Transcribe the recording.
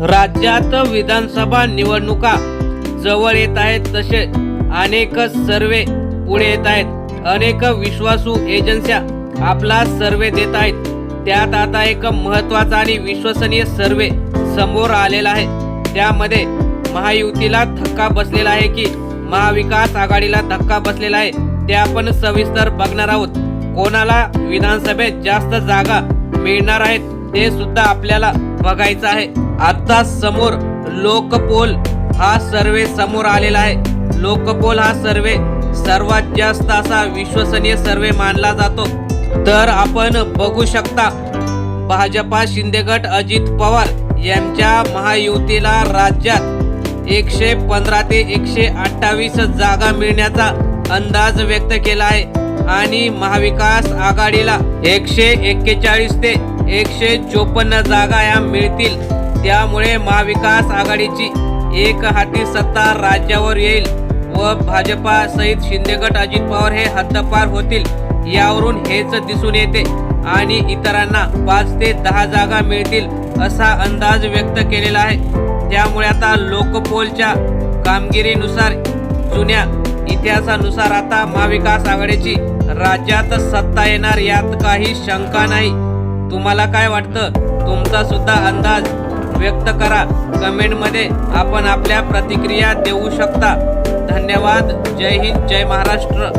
राज्यात विधानसभा निवडणुका जवळ येत आहेत तसे अनेक सर्वे पुढे येत आहेत. अनेक विश्वासू एजन्स्या आपला सर्वे देत आहेत. त्यात आता एक महत्त्वाचा आणि विश्वसनीय सर्वे समोर आलेला आहे. त्यामध्ये महायुतीला धक्का बसलेला आहे की महाविकास आघाडीला धक्का बसलेला आहे ते आपण सविस्तर बघणार आहोत. कोणाला विधानसभेत जास्त जागा मिळणार आहेत ते सुद्धा आपल्याला बघायचं आहे. आता समोर लोकपोल हा सर्वे समोर आलेला आहे. लोकपोल हा सर्वे सर्वात जास्त असा विश्वसनीय सर्वे मानला जातो. तर आपण बघू शकता भाजपा शिंदेगट अजित पवार यांच्या महायुतीला राज्यात एकशे पंधरा ते एकशे अठ्ठावीस जागा मिळण्याचा अंदाज व्यक्त केला आहे. आणि महाविकास आघाडीला एकशे एक्केचाळीस ते एकशे चोपन्न जागा या मिळतील. त्यामुळे महाविकास आघाडीची एक हाती सत्ता राज्यावर येईल व भाजपा सहित शिंदेगट अजित पवार हे हद्दपार होतील यावरून हेच दिसून येते. आणि इतरांना पाच ते दहा जागा मिळतील असा अंदाज व्यक्त केलेला आहे. त्यामुळे आता लोकपोलच्या कामगिरीनुसार जुन्या इतिहासानुसार आता महाविकास आघाडीची राज्यात सत्ता येणार यात काही शंका नाही. तुम्हाला काय वाटतं? तुमचा सुद्धा अंदाज व्यक्त करा. कमेंटमध्ये आपण आपल्या प्रतिक्रिया देऊ शकता. धन्यवाद. जय हिंद. जय महाराष्ट्र.